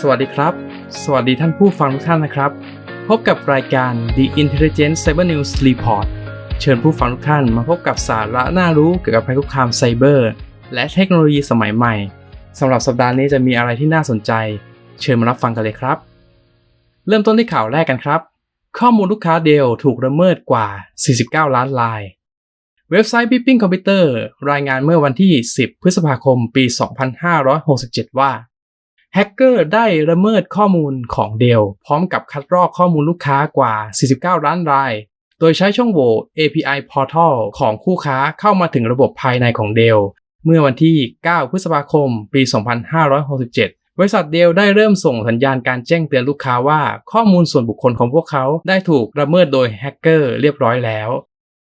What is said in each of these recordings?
สวัสดีครับ สวัสดีท่านผู้ฟังทุกท่านนะครับ พบกับรายการ The Intelligent Cyber News Report เชิญผู้ฟังทุกท่านมาพบกับสาระน่ารู้เกี่ยวกับภัยคุกคามไซเบอร์และเทคโนโลยีสมัยใหม่สำหรับสัปดาห์นี้จะมีอะไรที่น่าสนใจ เชิญมารับฟังกันเลยครับ เริ่มต้นที่ข่าวแรกกันครับ ข้อมูลลูกค้าเดลถูกละเมิดกว่า 49 ล้านลาย เว็บไซต์ Bipping Computer รายงานเมื่อวันที่ 10 พฤษภาคม ปี 2567 ว่า แฮกเกอร์ได้ละเมิดข้อมูลของเดล พร้อมกับคัดลอกข้อมูลลูกค้ากว่า 49 ล้านราย โดยใช้ช่องโหว่ API Portal ของคู่ค้าเข้ามาถึงระบบภายในของเดล เมื่อวันที่ 9 พฤษภาคม ปี 2567บริษัทเดลได้เริ่มส่งสัญญาณการแจ้งเตือนลูกค้าว่าข้อมูลส่วนบุคคลของพวกเขาได้ถูกละเมิดโดยแฮกเกอร์เรียบร้อยแล้ว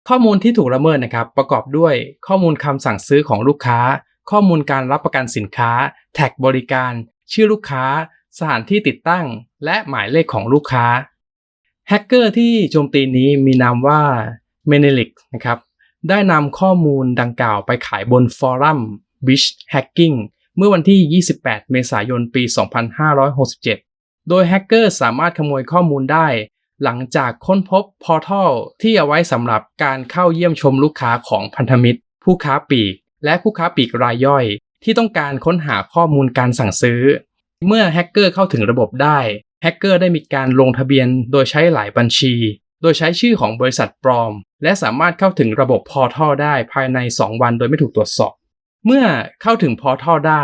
ข้อมูลที่ถูกละเมิดนะครับ ประกอบด้วยข้อมูลคำสั่งซื้อของลูกค้า ข้อมูลการรับประกันสินค้า แท็กบริการ ชื่อลูกค้า สถานที่ติดตั้ง และหมายเลขของลูกค้า แฮกเกอร์ที่โจมตีนี้มีนามว่า m e n e l i k นะครับ ได้นำข้อมูลดังกล่าวไปขายบนฟอรัม Bish Hacking เมื่อวันที่ 28 เมษายน ปี 2567 โดยแฮกเกอร์สามารถขโมยข้อมูลได้ หลังจากค้นพบพอร์ทัลที่เอาไว้สำหรับการเข้าเยี่ยมชมลูกค้าของพันธมิตร ผู้ค้าปลีก และผู้ค้าปลีกรายย่อย ที่ต้องการค้นหาข้อมูลการสั่งซื้อ เมื่อแฮกเกอร์เข้าถึงระบบได้ แฮกเกอร์ได้มีการลงทะเบียนโดยใช้หลายบัญชี โดยใช้ชื่อของบริษัทปลอม และสามารถเข้าถึงระบบพอร์ทัลได้ภายใน 2 วันโดยไม่ถูกตรวจสอบ เมื่อเข้าถึงพอร์ทัลได้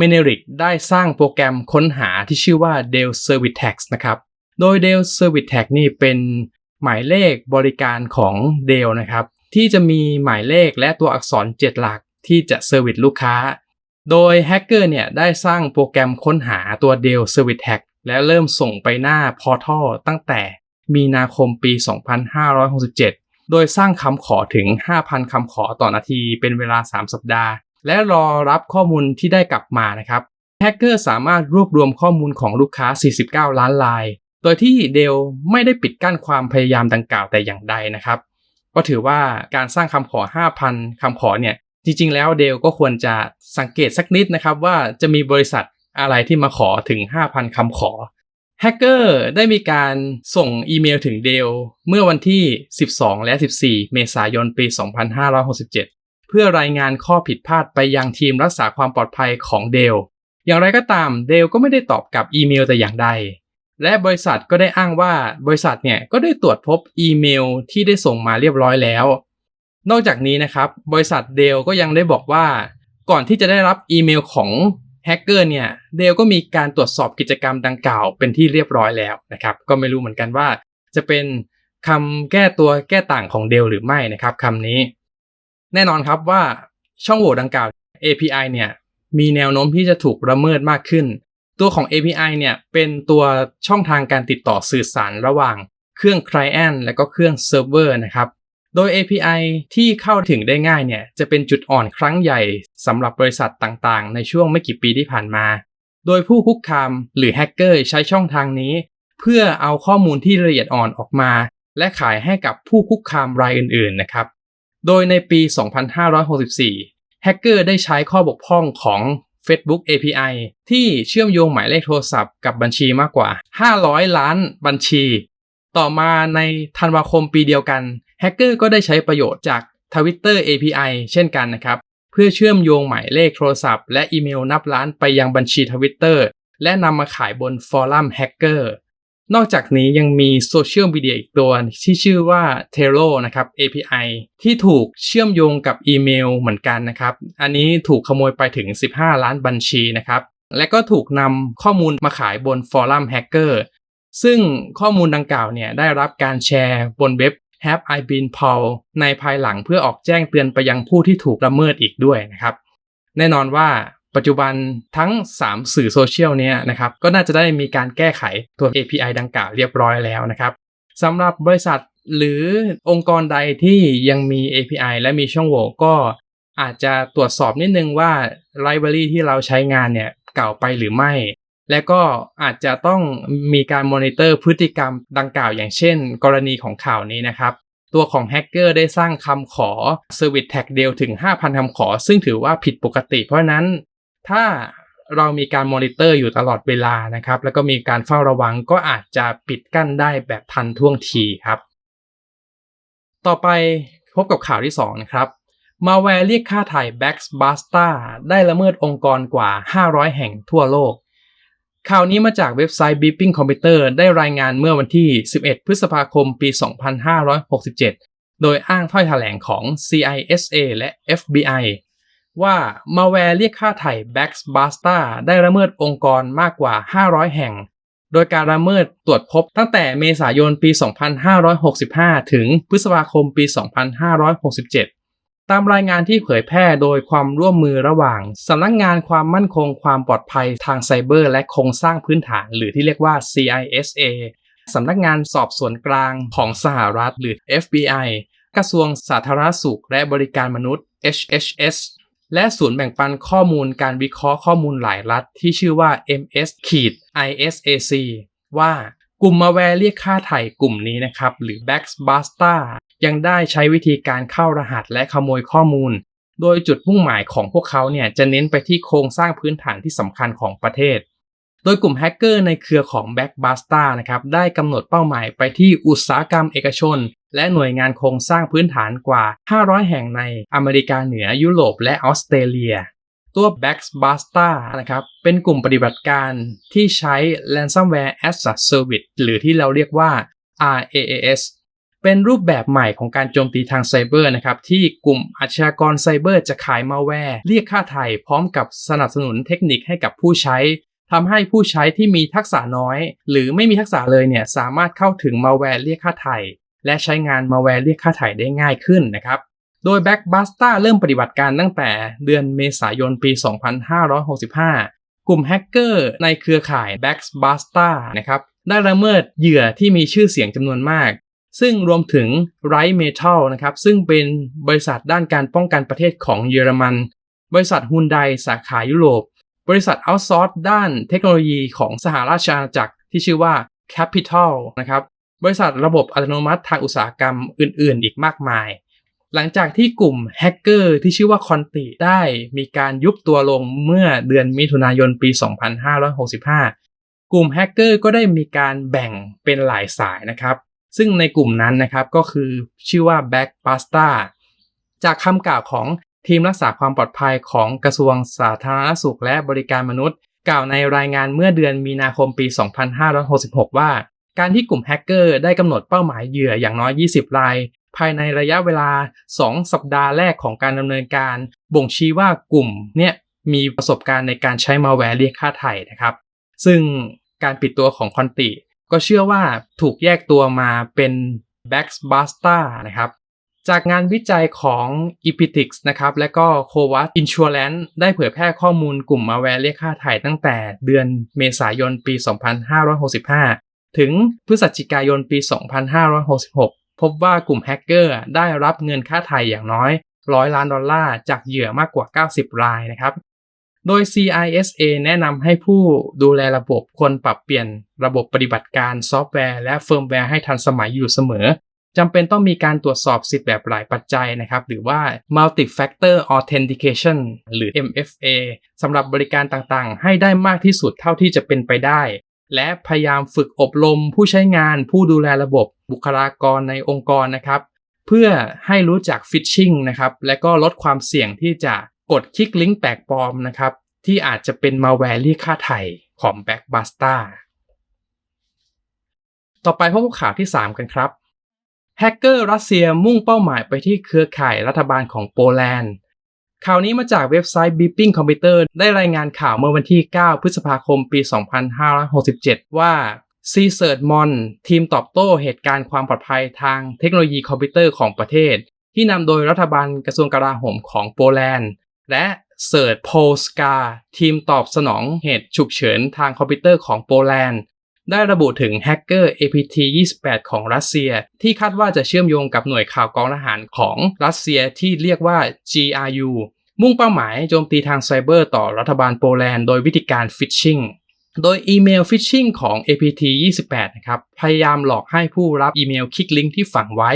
m e n e r i c ได้สร้างโปรแกรมค้นหาที่ชื่อว่า Dell Service Tag นะครับ โดย Dell Service Tag นี่เป็นหมายเลขบริการของ d e l นะครับที่จะมีหมายเลขและตัวอักษร 7 หลักที่จะเซอร์วิสลูกค้า โดยแฮกเกอร์เนี่ยได้สร้างโปรแกรมค้นหาตัว Dell Service Tag และเริ่มส่งไปหน้า Portal ตั้งแต่มีนาคมปี 2567 โดยสร้างคำขอถึง 5,000 คำขอต่อนาทีเป็นเวลา 3 สัปดาห์ และรอรับข้อมูลที่ได้กลับมานะครับแฮกเกอร์สามารถรวบรวมข้อมูลของลูกค้า 49 ล้านลาย โดยที่เดลไม่ได้ปิดกั้นความพยายามดังกล่าวแต่อย่างใดนะครับ ก็ถือว่าการสร้างคำขอ 5,000 คำขอเนี่ย จริงๆ แล้วเดลก็ควรจะสังเกตสักนิดนะครับว่าจะมีบริษัทอะไรที่มาขอถึง 5,000 คำขอแฮกเกอร์ได้มีการส่งอีเมลถึงเดลเมื่อวันที่ 12 และ 14 เมษายนปี 2567 เพื่อรายงานข้อผิดพลาดไปยังทีมรักษาความปลอดภัยของเดล อย่างไรก็ตามเดลก็ไม่ได้ตอบกลับอีเมลแต่อย่างใด และบริษัทก็ได้อ้างว่าบริษัทเนี่ยก็ได้ตรวจพบอีเมลที่ได้ส่งมาเรียบร้อยแล้ว นอกจากนี้นะครับบริษัทเดลก็ยังได้บอกว่า ก่อนที่จะได้รับอีเมลของแฮกเกอร์เนี่ยเดลก็มีการตรวจสอบกิจกรรมดังกล่าวเป็นที่เรียบร้อยแล้วนะครับ ก็ไม่รู้เหมือนกันว่า จะเป็นคำแก้ตัวแก้ต่างของเดลหรือไม่นะครับคำนี้ แน่นอนครับว่าช่องโหว่ดังกล่าว API เนี่ยมีแนวโน้มที่จะถูกละเมิดมากขึ้น ตัวของ API เนี่ยเป็นตัวช่องทางการติดต่อสื่อสารระหว่างเครื่อง Client และก็เครื่อง Server นะครับ โดย API ที่เข้าถึงได้ง่ายเนี่ยจะเป็นจุดอ่อนครั้งใหญ่สำหรับบริษัทต่างๆ ในช่วงไม่กี่ปีที่ผ่านมา โดยผู้คุกคามหรือแฮกเกอร์ใช้ช่องทางนี้ เพื่อเอาข้อมูลที่ละเอียดอ่อนออกมา และขายให้กับผู้คุกคามรายอื่นๆนะครับ โดยในปี 2564 แฮกเกอร์ได้ใช้ข้อบกพร่องของ Facebook API ที่เชื่อมโยงหมายเลขโทรศัพท์กับบัญชีมากกว่า 500 ล้านบัญชี ต่อมาในธันวาคมปีเดียวกันแฮกเกอร์ก็ได้ใช้ประโยชน์จาก Twitter API เช่นกันนะครับ เพื่อเชื่อมโยงหมายเลขโทรศัพท์และอีเมลนับล้านไปยังบัญชี Twitter และนำมาขายบนฟอรัมแฮกเกอร์นอกจากนี้ยังมีโซเชียลมีเดียอีกตัวที่ชื่อว่า t e r o นะครับ API ที่ถูกเชื่อมโยงกับอีเมลเหมือนกันนะครับ อันนี้ถูกขโมยไปถึง 15 ล้านบัญชีนะครับ และก็ถูกนำข้อมูลมาขายบนฟอรัมแฮกเกอร์ ซึ่งข้อมูลดังกล่าวเนี่ยได้รับการแชร์บนเว็บ Have I Been p o w ในภายหลังเพื่อออกแจ้งเตือนไปยังผู้ที่ถูกละเมิดอีกด้วยนะครับ แน่นอนว่าปัจจุบันทั้ง 3 สื่อโซเชียลเนี้ยนะครับก็น่าจะได้มีการแก้ไขตัว API ดังกล่าวเรียบร้อยแล้วนะครับสำหรับบริษัทหรือองค์กรใดที่ยังมี API และมีช่องโหว่ก็อาจจะตรวจสอบนิดนึงว่า Library ที่เราใช้งานเนี่ยเก่าไปหรือไม่ และก็อาจจะต้องมีการมอนิเตอร์พฤติกรรมดังกล่าวอย่างเช่น กรณีของข่าวนี้นะครับ ตัวของแฮกเกอร์ได้สร้างคำขอ Service Tag เดียวถึง 5,000คำขอ ซึ่งถือว่าผิดปกติเพราะนั้น ถ้าเรามีการมอนิเตอร์อยู่ตลอดเวลานะครับ แล้วก็มีการเฝ้าระวังก็อาจจะปิดกั้นได้แบบทันท่วงทีครับ ต่อไปพบกับข่าวที่ 2 นะครับมาแวร์เรียกค่าไถ่ b a x b a s t a ได้ละเมิดองค์กรกว่า 500 แห่งทั่วโลก ข่าวนี้มาจากเว็บไซต์ Beeping Computer ได้รายงานเมื่อวันที่ 11 พฤษภาคม ปี 2567 โดยอ้างถ้อยแถลงของ CISA และ FBI ว่ามาแวร์เรียกค่าไถ่ b a x b a s t a ได้ละเมิดองค์กรมากกว่า 500 แห่ง โดยการละเมิดตรวจพบตั้งแต่เมษายนปี 2565 ถึงพฤษภาคมปี 2567 ตามรายงานที่เผยแพร่โดยความร่วมมือระหว่างสำนักงงานความมั่นคงความปลอดภัยทางไซเบอร์ และโครงสร้างพื้นฐาน หรือที่เรียกว่า CISA สำนักงานสอบสวนกลางของสหรัฐหรือ FBI กระทรวงสาธารณสุขและบริการมนุษย์ HHS และศูนย์แบ่งปันข้อมูลการวิเคราะห์ข้อมูลหลายรัฐที่ชื่อว่า MS-ISAC ว่ากลุ่มมาแวร์เรียกค่าไถ่กลุ่มนี้นะครับ หรือ b a x b a s t a ยังได้ใช้วิธีการเข้ารหัสและขโมยข้อมูล โดยจุดมุ่งหมายของพวกเขาเนี่ยจะเน้นไปที่โครงสร้างพื้นฐานที่สำคัญของประเทศ โดยกลุ่มแฮกเกอร์ในเครือของ b a c k b a s t a นะครับได้กำหนดเป้าหมายไปที่อุตสาหกรรมเอกชน และหน่วยงานโครงสร้างพื้นฐานกว่า 500 แห่งในอเมริกาเหนือยุโรปและออสเตรเลียตัว b a c k b a s t a นะครับ เป็นกลุ่มปฏิบัติการที่ใช้ Ransomware as a Service หรือที่เราเรียกว่า RAAS เป็นรูปแบบใหม่ของการโจมตีทางไซเบอร์นะครับที่กลุ่มอาชญากรไซเบอร์จะขายมาแวร์เรียกค่าไถ่พร้อมกับสนับสนุนเทคนิคให้กับผู้ใช้ทำให้ผู้ใช้ที่มีทักษะน้อย หรือไม่มีทักษะเลยเนี่ยสามารถเข้าถึงมาแวร์เรียกค่าไถ่และใช้งานมาแวร์เรียกค่าไถ่ได้ง่ายขึ้นนะครับโดย Backbuster เริ่มปฏิบัติการตั้งแต่เดือนเมษายนปี 2565 กลุ่มแฮกเกอร์ในเครือข่าย Backbuster นะครับได้ละเมิดเหยื่อที่มีชื่อเสียงจำนวนมาก ซึ่งรวมถึง Right Metal นะครับซึ่งเป็นบริษัทด้านการป้องกันประเทศของเยอรมัน บริษัทฮุนไดสาขายุโรป บริษัทเอาซอร์สด้านเทคโนโลยีของสหราชอาณาจักรที่ชื่อว่า Capital นะครับบริษัทระบบอัตโนมัติทางอุตสาหกรรมอื่น ๆ อีกมากมาย หลังจากที่กลุ่มแฮกเกอร์ที่ชื่อว่าคอนติได้มีการยุบตัวลงเมื่อเดือนมิถุนายนปี 2565 กลุ่มแฮกเกอร์ก็ได้มีการแบ่งเป็นหลายสายนะครับ ซึ่งในกลุ่มนั้นนะครับก็คือชื่อว่า Backbuster จากคำกล่าวของทีมรักษาความปลอดภัยของกระทรวงสาธารณสุขและบริการมนุษย์ กล่าวในรายงานเมื่อเดือนมีนาคมปี 2566 ว่า การที่กลุ่มแฮกเกอร์ได้กำหนดเป้าหมายเหยื่ออย่างน้อย 20 ราย ภายในระยะเวลา 2 สัปดาห์แรกของการดำเนินการ บ่งชี้ว่ากลุ่มเนี่ยมีประสบการณ์ในการใช้มาแวร์เรียกค่าไถ่นะครับ ซึ่งการปิดตัวของคอนติ ก็เชื่อว่าถูกแยกตัวมาเป็น Backbuster นะครับจากงานวิจัยของ e p i t i x นะครับ และก็ c o v a s Insurance ได้เผยแพร่ข้อมูลกลุ่มมาแวร์เรียกค่าไถ่ตั้งแต่เดือนเมษายนปี 2565 ถึงพฤศจิกายนปี 2566 พบว่ากลุ่มแฮกเกอร์ได้รับเงินค่าไถ่อย่างน้อย 100 ล้านดอลลาร์จากเหยื่อมากกว่า 90 รายนะครับ โดย CISA แนะนำให้ผู้ดูแลระบบควรปรับเปลี่ยนระบบปฏิบัติการซอฟต์แวร์และเฟิร์มแวร์ให้ทันสมัยอยู่เสมอจำเป็นต้องมีการตรวจสอบสิทธิ์แบบหลายปัจจัยนะครับ หรือว่า multi factor authentication หรือ MFA สำหรับบริการต่างๆ ให้ได้มากที่สุดเท่าที่จะเป็นไปได้ และพยายามฝึกอบรมผู้ใช้งาน ผู้ดูแลระบบบุคลากรในองค์กรนะครับ เพื่อให้รู้จักฟิชชิงนะครับ และก็ลดความเสี่ยงที่จะ กดคลิกลิงก์แปลกปลอมนะครับ ที่อาจจะเป็นมาแวร์เรียกค่าไถ่ของ Backbuster ต่อไปพบข่าวที่ 3 กันครับแฮกเกอร์รัสเซียมุ่งเป้าหมายไปที่เครือข่ายรัฐบาลของโปแลนด์ข่าวนี้มาจากเว็บไซต์ Beeping Computer ได้รายงานข่าวเมื่อวันที่ 9 พฤษภาคมปี 2567 ว่า c c e r t m o n ทีมตอบโต้เหตุการณ์ความปลอดภัยทางเทคโนโลยีคอมพิวเตอร์ของประเทศ ที่นำโดยรัฐบาลกระทรวงกลาโหมของโปแลนด์ และเซิร์ p o s c a ทีมตอบสนองเหตุฉุกเฉินทางคอมพิวเตอร์ของโปแลนด์ ได้ระบุถึงแฮกเกอร์ APT-28 ของรัสเซีย ที่คาดว่าจะเชื่อมโยงกับหน่วยข่าวกองทหารของรัสเซียที่เรียกว่า GRU มุ่งเป้าหมายโจมตีทางไซเบอร์ต่อรัฐบาลโปแลนด์โดยวิธีการฟิชชิงโดยอีเมลฟิชชิงของ APT-28 นะครับ พยายามหลอกให้ผู้รับอีเมลคลิกลิงก์ที่ฝังไว้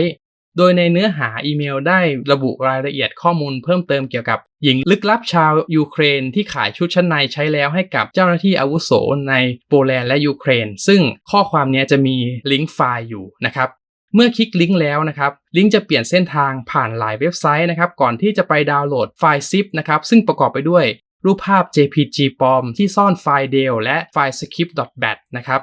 โดยในเนื้อหาอีเมลได้ระบุรายละเอียดข้อมูลเพิ่มเติมเกี่ยวกับ หญิงลึกลับชาวยูเครนที่ขายชุดชั้นในใช้แล้วให้กับเจ้าหน้าที่อาวุโสในโปแลนด์และยูเครน ซึ่งข้อความนี้จะมีลิงก์ไฟล์อยู่นะครับเมื่อคลิกลิงก์แล้วนะครับลิงก์จะเปลี่ยนเส้นทางผ่านหลายเว็บไซต์นะครับก่อนที่จะไปดาวน์โหลดไฟล์ zip นะครับซึ่งประกอบไปด้วยรูปภาพ JPG ปลอมที่ซ่อนไฟล์เดลและไฟล์ script.bat นะครับ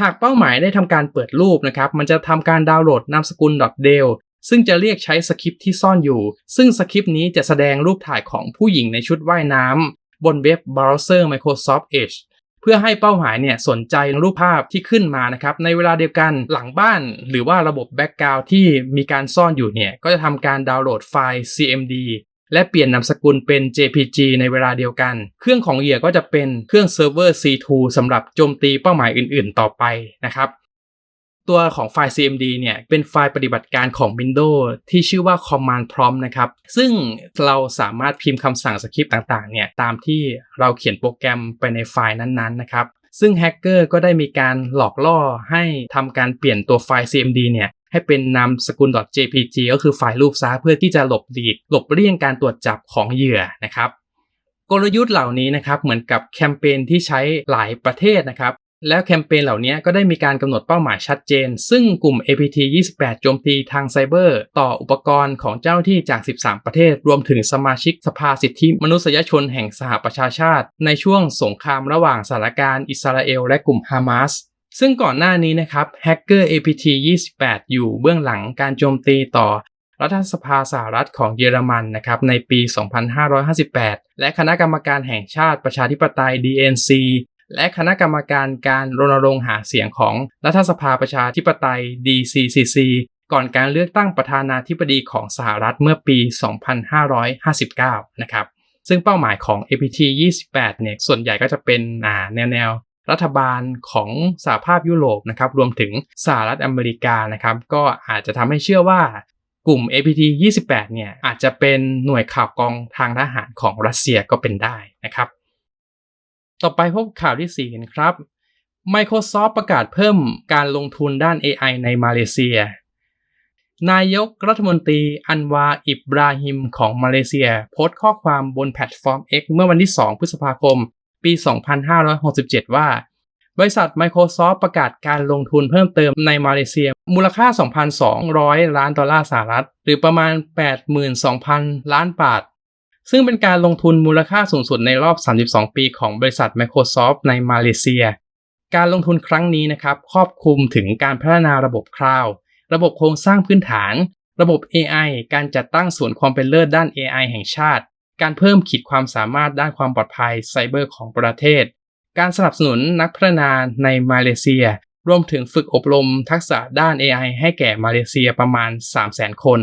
หากเป้าหมายได้ทำการเปิดรูปนะครับ มันจะทำการดาวน์โหลดนามสกุล .del ซึ่งจะเรียกใช้สคริปที่ซ่อนอยู่ ซึ่งสคริปนี้จะแสดงรูปถ่ายของผู้หญิงในชุดว่ายน้ำบนเว็บเบราว์เซอร์ Microsoft Edge เพื่อให้เป้าหมายเนี่ยสนใจรูปภาพที่ขึ้นมานะครับในเวลาเดียวกันหลังบ้าน หรือว่าระบบแบ็กกราวที่มีการซ่อนอยู่เนี่ยก็จะทำการดาวน์โหลดไฟล์ CMD และเปลี่ยนนามสกุลเป็น JPG ในเวลาเดียวกัน เครื่องของเหยื่อก็จะเป็นเครื่องเซิร์ฟเวอร์ C2 สำหรับโจมตีเป้าหมายอื่นๆ ต่อไปนะครับ ตัวของไฟล์ CMD เนี่ยเป็นไฟล์ปฏิบัติการของ Windows ที่ชื่อว่า Command Prompt นะครับ ซึ่งเราสามารถพิมพ์คำสั่งสคริปต์ต่างๆเนี่ยตามที่เราเขียนโปรแกรมไปในไฟล์นั้นๆนะครับซึ่งแฮกเกอร์ก็ได้มีการหลอกล่อให้ทำการเปลี่ยนตัวไฟล์ CMD เนี่ย ให้เป็นนามสกุล .jpg ก็คือไฟล์รูปซะเพื่อที่จะหลบหลีกหลบเลี่ยงการตรวจจับของเหยื่อนะครับกลยุทธ์เหล่านี้นะครับเหมือนกับแคมเปญที่ใช้หลายประเทศนะครับแล้วแคมเปญเหล่านี้ก็ได้มีการกำหนดเป้าหมายชัดเจน ซึ่งกลุ่ม APT 28 โจมตีทางไซเบอร์ ต่ออุปกรณ์ของเจ้าหน้าที่จาก 13 ประเทศ รวมถึงสมาชิกสภาสิทธิมนุษยชนแห่งสหประชาชาติ ในช่วงสงครามระหว่างสถานการณ์อิสราเอลและกลุ่มฮามาส ซึ่งก่อนหน้านี้นะครับแฮกเกอร์ APT 28 อยู่เบื้องหลังการโจมตีต่อรัฐสภาสหรัฐของเยอรมันนะครับในปี 2558 และคณะกรรมการแห่งชาติประชาธิปไตย DNC และคณะกรรมการการรณรงค์หาเสียงของรัฐสภาประชาธิปไตย DCCC ก่อนการเลือกตั้งประธานาธิบดีของสหรัฐเมื่อปี 2559 นะครับ ซึ่งเป้าหมายของ APT 28 เนี่ย ส่วนใหญ่ก็จะเป็นแนวแนว รัฐบาลของสหภาพยุโรปนะครับรวมถึงสหรัฐอเมริกานะครับก็อาจจะทำให้เชื่อว่ากลุ่ม APT 28 เนี่ยอาจจะเป็นหน่วยข่าวกองทางทหารของรัสเซียก็เป็นได้นะครับ ต่อไปพบข่าวที่ 4 กันครับ Microsoft ประกาศเพิ่มการลงทุนด้าน AI ในมาเลเซีย นายกรัฐมนตรีอันวาอิบราฮิมของมาเลเซีย โพสต์ข้อความบนแพลตฟอร์ม X เมื่อวันที่ 2 พฤษภาคม ปี 2567 ว่า บริษัท Microsoft ประกาศการลงทุนเพิ่มเติมในมาเลเซีย มูลค่า 2,200 ล้านดอลลาร์สหรัฐ หรือประมาณ 82,000 ล้านบาท ซึ่งเป็นการลงทุนมูลค่าสูงสุดในรอบ 32 ปีของบริษัท Microsoft ในมาเลเซีย การลงทุนครั้งนี้นะครับครอบคลุมถึงการพัฒนาระบบคลาวด์ระบบโครงสร้างพื้นฐาน ระบบ AI การจัดตั้งศูนย์ความเป็นเลิศด้าน AI แห่งชาติ การเพิ่มขีดความสามารถด้านความปลอดภัยไซเบอร์ของประเทศ การสนับสนุนนักพัฒนาในมาเลเซีย รวมถึงฝึกอบรมทักษะด้าน AI ให้แก่มาเลเซียประมาณ 300,000 คน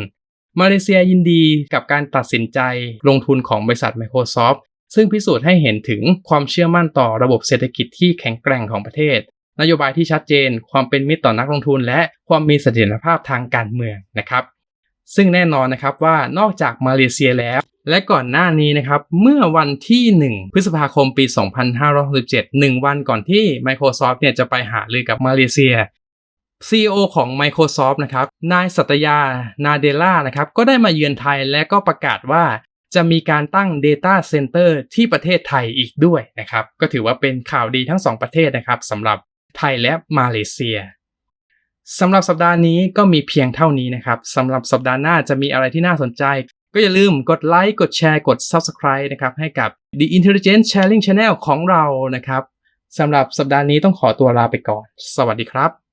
มาเลเซียยินดีกับการตัดสินใจลงทุนของบริษัท Microsoft ซึ่งพิสูจน์ให้เห็นถึงความเชื่อมั่นต่อระบบเศรษฐกิจที่แข็งแกร่งของประเทศ นโยบายที่ชัดเจน ความเป็นมิตรต่อนักลงทุน และความมีเสถียรภาพทางการเมืองนะครับ ซึ่งแน่นอนนะครับว่านอกจากมาเลเซียแล้ว และก่อนหน้านี้นะครับ เมื่อวันที่ 1 พฤษภาคมปี 2567 1 วันก่อนที่ Microsoft เนี่ยจะไปหารือกับมาเลเซีย CEO ของ Microsoft นะครับ นายสัตยา นาเดล่านะครับ ก็ได้มาเยือนไทยและก็ประกาศว่าจะมีการตั้ง Data Center ที่ประเทศไทยอีกด้วยนะครับ ก็ถือว่าเป็นข่าวดีทั้งสองประเทศนะครับสำหรับไทยและมาเลเซีย สำหรับสัปดาห์นี้ก็มีเพียงเท่านี้นะครับสำหรับสัปดาห์หน้าจะมีอะไรที่น่าสนใจ ก็อย่าลืมกดไลค์กดแชร์กด Subscribe นะครับให้กับ The Intelligent Sharing Channel ของเรานะครับสำหรับสัปดาห์นี้ต้องขอตัวลาไปก่อน สวัสดีครับ